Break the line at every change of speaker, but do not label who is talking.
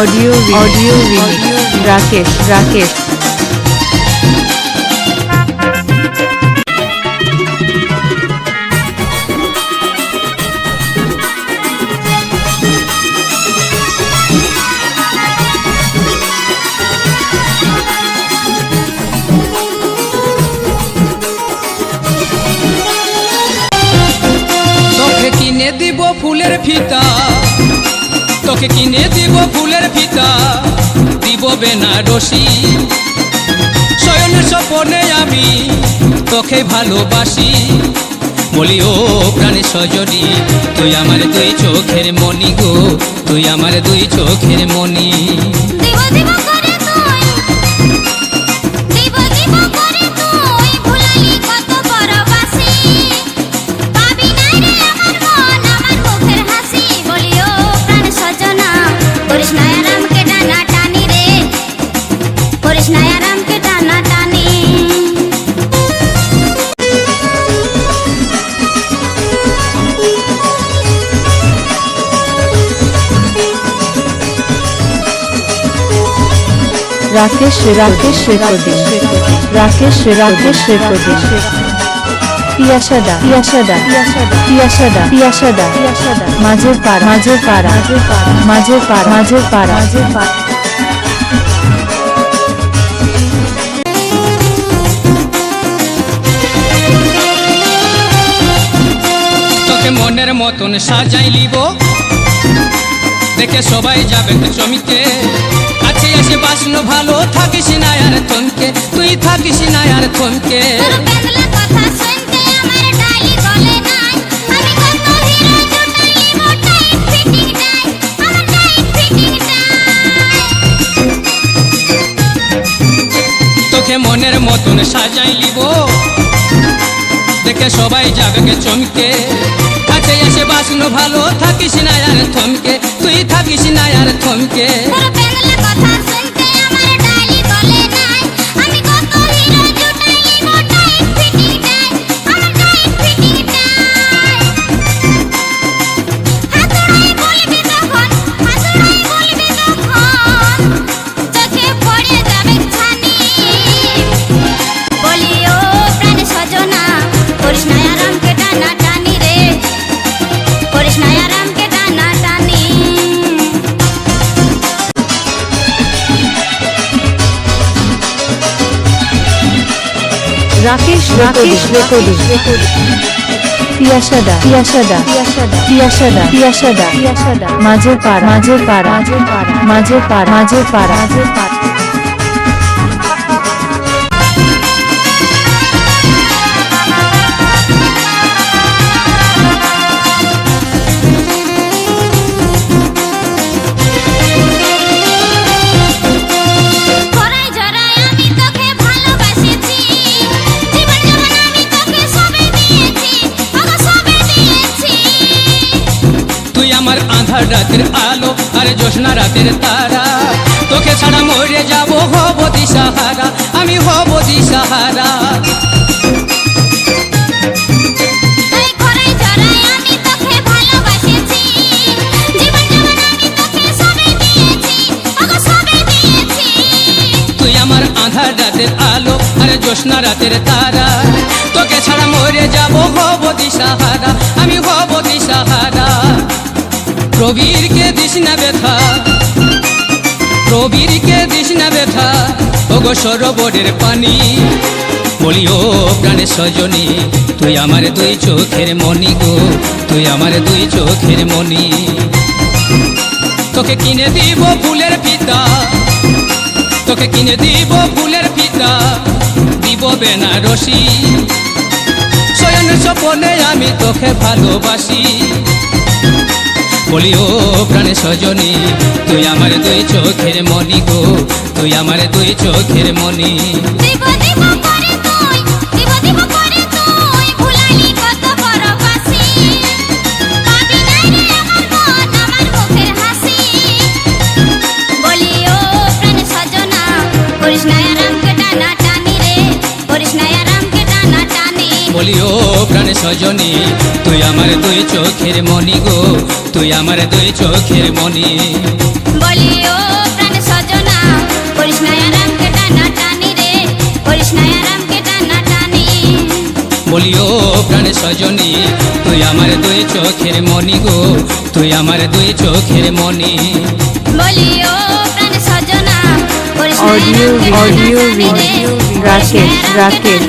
Audio audio Rakesh Rakesh
দিব ফুলের ফিতা। তোকে কিনে দিব ফুলের ফিতা, দিব বেনারসি। শয়ন স্বপনে আমি তোকে ভালোবাসি। বলি, ও প্রাণী সজনী, তুই আমার দুই চোখের মনি গো, তুই আমার দুই চোখের মনি
রাকেশ রাকেশ রেকর্ডিং রাকেশ রাকেশ রেকর্ডিং পিয়াসাদা পিয়াসাদা পিয়াসাদা পিয়াসাদা পিয়াসাদা মাঝের পাড়া মাঝের পাড়া মাঝের পাড়া মাঝের পাড়া মাঝের পাড়া
মনের মতন সাজাই লিব দেখে সবাই যাবে জমিতে। বাসন ভালো থাকিস না আর থমকে তুই থাকিস না আর থমকে তোকে মনের মতন সাজাই লিব দেখে সবাই যাবে চমকে। কাছে এসে বাসন ভালো থাকিস না আর থমকে তুই থাকিস না আর থমকে
রাকেশ রাকেশ রেকর্ডিং। পিয়াসাদা পিয়াসাদা পিয়াসাদা পিয়াসাদা। পিয়াসাদা মাঝের পাড়া মাঝের পাড়া মাঝের পাড়া মাঝের পাড়া মাঝের পাড়া।
আধার রাতের আলো আর জ্যোৎস্না রাতের তারা। তোকে ছাড়া মরে যাব হব দিশাহারা আমি হব দিশাহারা। আধার রাতের আলো আর জ্যোৎস্না রাতের তারা। তোকে ছাড়া মরে যাব হব দিশাহারা আমি হব দিশাহারা। প্রবীরকে দিস না ব্যথা। প্রবীরকে দিস না ব্যথা। ওগো সরোবরের পানি। বলি, ও প্রাণে সজনী, তুই আমার দুই চোখের মনি গো, তুই আমার দুই চোখের মনি তোকে কিনে দিব ফুলের পিতা তোকে কিনে দিব ফুলের ফিতা। দিব বেনারসি। শয়ন স্বপনে আমি তোকে ভালোবাসি। বলি ও প্রাণে সজনী, তুই আমার দুই চোখের মনি গো, তুই আমার দুই চোখের মনি
করে বলিও ও প্রাণ সজনী
তুই আমার দুই চোখের মনি গো তুই আমার দুই চোখের মনি
বলিও ও
প্রাণ সজনা করিস প্রাণ সজনী তুই আমার দুই চোখের মনি গো তুই আমার দুই চোখের মনি
বলিও প্রাণ সজনা অডিও অডিও
রাকেশ রাকেশ